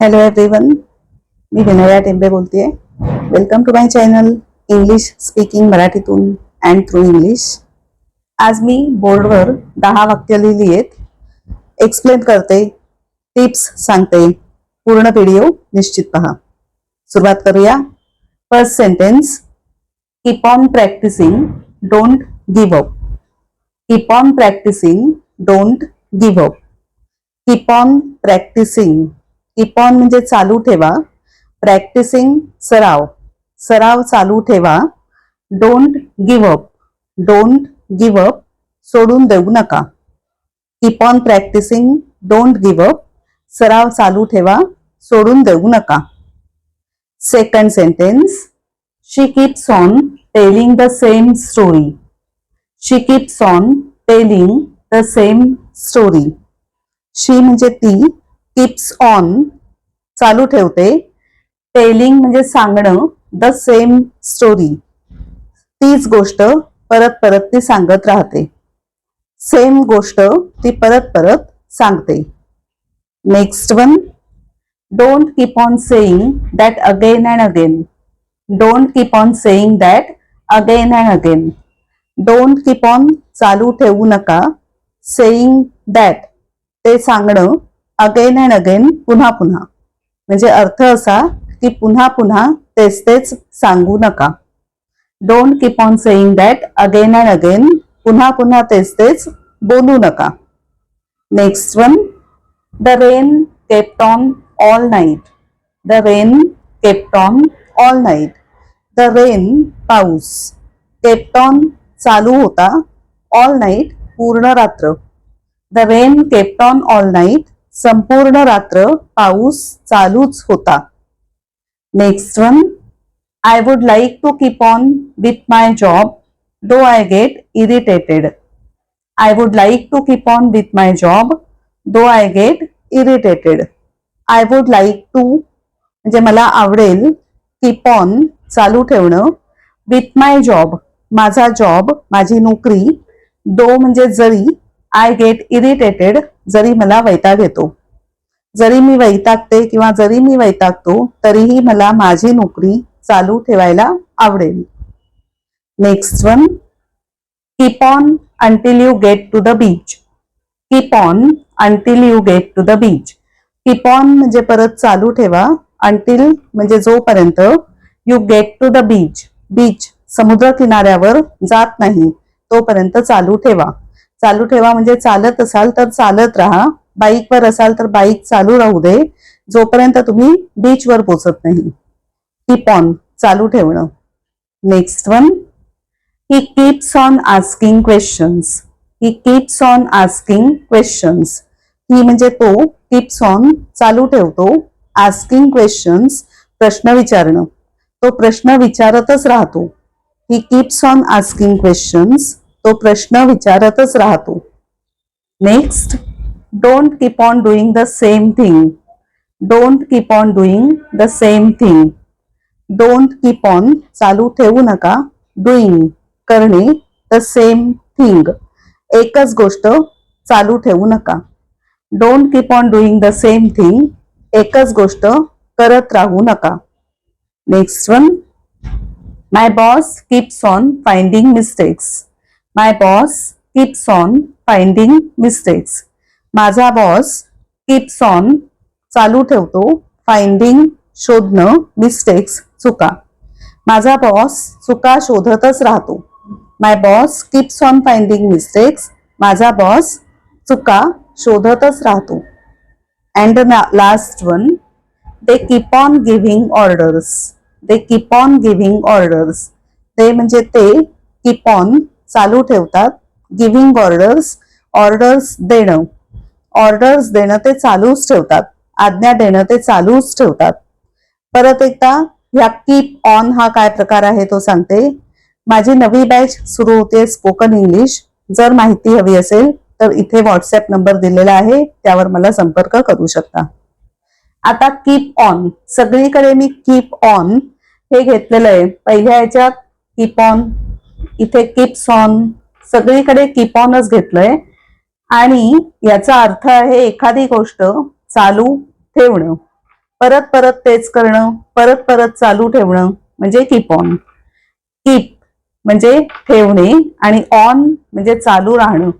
Hello everyone मी विनया टेंबे बोलतेय welcome to my channel English speaking मराठीतून अँड थ्रू इंग्लिश आज मी बोर्डवर दहा वाक्य लिहिली आहेत एक्सप्लेन करते टिप्स सांगते. पूर्ण व्हिडिओ निश्चित पहा. सुरुवात करूया. First sentence keep on practising don't give up keep on practising don't give up keep on practising keep on चालू ठेवा. प्रॅक्टिसिंग सराव. सराव चालू ठेवा. Don't give up don't give up सोडून देऊ नका. Keep on practising don't give up सराव चालू ठेवा. सोडून देऊ नका. Second sentence she keeps on telling the same story she keeps on telling the same story she म्हणजे ती कीप्स ऑन चालू ठेवते. टेलिंग म्हणजे सांगणं द सेम स्टोरी तीच गोष्ट परत परत ती सांगत राहते. सेम गोष्ट ती परत परत सांगते. Next one don't keep on saying that again and again don't keep on saying that again and again don't keep on चालू ठेवू नका. सेईंग दॅट ते सांगणं अगेन अँड अगेन पुन्हा पुन्हा. म्हणजे अर्थ असा की पुन्हा पुन्हा तेच तेच सांगू नका. Don't keep on saying that again and again पुन्हा पुन्हा तेच तेच बोलू नका. Next one the rain kept on all night the rain kept on all night the rain पाऊस केप्ट ऑन चालू होता ऑल नाईट पूर्ण रात्र. The rain kept on all night संपूर्ण रात्र पाऊस चालूच होता. Next one I would like to keep on with my job do I get irritated I would like to keep on with my job do I get irritated I would like to म्हणजे मला आवडेल keep on चालू ठेवणं. With my job माझा job माझी नोकरी दो म्हणजे जरी आय गेट इरिटेटेड जरी मला वैताग येतो. जरी मी वैतागते किंवा जरी मी वैतागतो तरीही मला माझी नोकरी चालू ठेवायला आवडेल. Next one keep on until you get to the beach keep on until you get to the beach keep on म्हणजे परत चालू ठेवा. अंटिल म्हणजे जोपर्यंत you get to the beach beach समुद्र किनाऱ्यावर जात नाही तोपर्यंत चालू ठेवा. चालू ठेवा म्हणजे चालत असाल तर चालत राहा. बाईकवर असाल तर बाईक चालू राहू दे. जोपर्यंत तुम्ही बीचवर पोचत नाही. कीप ऑन चालू ठेवणं. Next one he keeps on asking questions he keeps on asking questions he म्हणजे तो कीप्स ऑन चालू ठेवतो. आस्किंग क्वेश्चन्स प्रश्न विचारणं. तो प्रश्न विचारतच राहतो. He keeps on asking questions तो प्रश्न विचारतच राहतो. Next don't keep on doing the same thing don't keep on doing the same thing don't keep on चालू ठेवू नका. डुईंग करणे द सेम थिंग एकच गोष्ट चालू ठेवू नका. Don't keep on doing the same thing एकच गोष्ट करत राहू नका. Next one my boss keeps on finding mistakes my boss keeps on finding mistakes माझा बॉस किप्स ऑन चालू ठेवतो फाइंडिंग शोधणं मिस्टेक्स चुका. माझा बॉस चुका शोधतच राहतो. My boss keeps on finding mistakes माझा बॉस चुका शोधतच राहतो. And last one they keep on giving orders they keep on giving orders ते म्हणजे ते कीप ऑन चालू ठेवतात. गिव्हिंग ऑर्डर्स ऑर्डर्स देणं. ऑर्डर्स देणं ते चालूच ठेवतात. आज्ञा देणं ते चालूच ठेवतात. परत एकदा ह्या कीप ऑन हा काय प्रकार आहे तो सांगते. माझी नवी बॅच सुरू होते स्पोकन इंग्लिश जर माहिती हवी असेल तर इथे व्हॉट्सअप नंबर दिलेला आहे. त्यावर मला संपर्क करू शकता. आता कीप ऑन सगळीकडे मी कीप ऑन हे घेतलेलं आहे. पहिल्या ह्याच्यात कीप ऑन इथे किप्स ऑन सगळीकडे किप ऑनच घेतलंय. आणि याचा अर्थ आहे एखादी गोष्ट चालू ठेवणं. परत परत तेच करणं परत परत चालू ठेवणं म्हणजे किप ऑन कीप म्हणजे ठेवणे आणि ऑन म्हणजे चालू राहणं.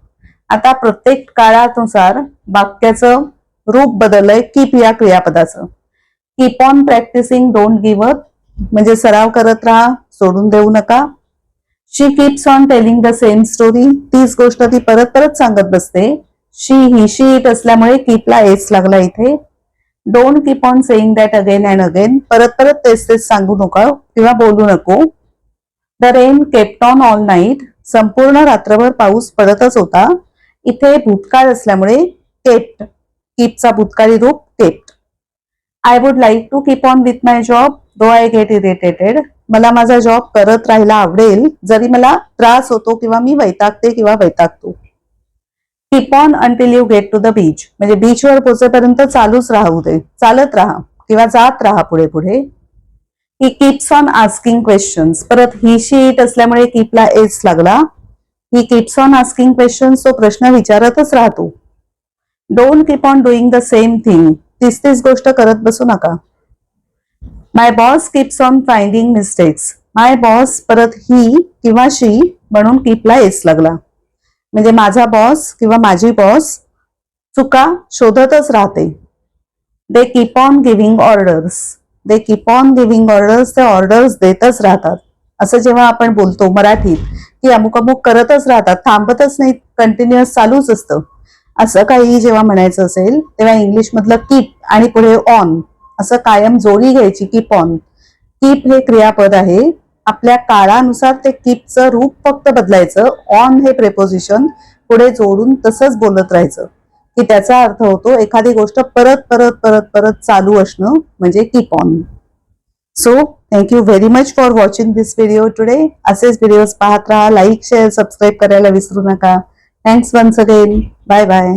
आता प्रत्येक काळानुसार वाक्याचं रूप बदललंय कीप या क्रियापदाचं. Keep on practising don't give up म्हणजे सराव करत राहा सोडून देऊ नका. She keeps on telling the same story तीच गोष्ट ती परत परत सांगत बसते. शी ही शी इट असल्यामुळे कीपला एस लागला इथे. Don't keep on saying that again and again परत परत तेच तेच सांगू नका किंवा बोलू नको. The rain kept on all night संपूर्ण रात्रभर पाऊस पडतच होता. इथे भूतकाळ असल्यामुळे केप्ट कीपचा भूतकाळी रूप kept I would like to keep on with my job though I get irritated मला माझा जॉब करत राहायला आवडेल जरी मला त्रास होतो किंवा मी वैतागते किंवा वैतागतो. Keep on until you get to the beach म्हणजे बीचवर पोहोचेपर्यंत चालूच राहू दे. चालत राहा किंवा जात राहा पुढे पुढे. He keeps on asking questions परत ही शीट असल्यामुळे कीपला एस लागला. He keeps on asking questions तो प्रश्न विचारतच राहतो. Don't keep on doing the same thing तीच तीच गोष्ट करत बसू नका. My boss keeps on finding mistakes my boss परत ही किंवा शी म्हणून किपला एस लागला. म्हणजे माझा बॉस किंवा माझी बॉस चुका शोधतच राहते. They keep on giving orders they keep on giving orders ते ऑर्डर्स देतच राहतात. असं जेव्हा आपण बोलतो मराठीत की अमुक अमुक करतच राहतात थांबतच नाही कंटिन्युअस चालूच असतं. असं काही जेव्हा म्हणायचं असेल तेव्हा इंग्लिश मधलं कीप आणि पुढे ऑन असं कायम जोडी घ्यायची कीप ऑन कीप हे क्रियापद आहे. आपल्या काळानुसार ते कीपचं रूप फक्त बदलायचं. ऑन हे प्रेपोजिशन पुढे जोडून तसंच बोलत राहायचं. की त्याचा अर्थ होतो एखादी गोष्ट परत परत परत परत चालू असणं म्हणजे keep on. So thank you very much for watching this video today असेच व्हिडिओज पाहत राहा. लाईक शेअर सबस्क्राईब करायला विसरू नका. Thanks once again bye bye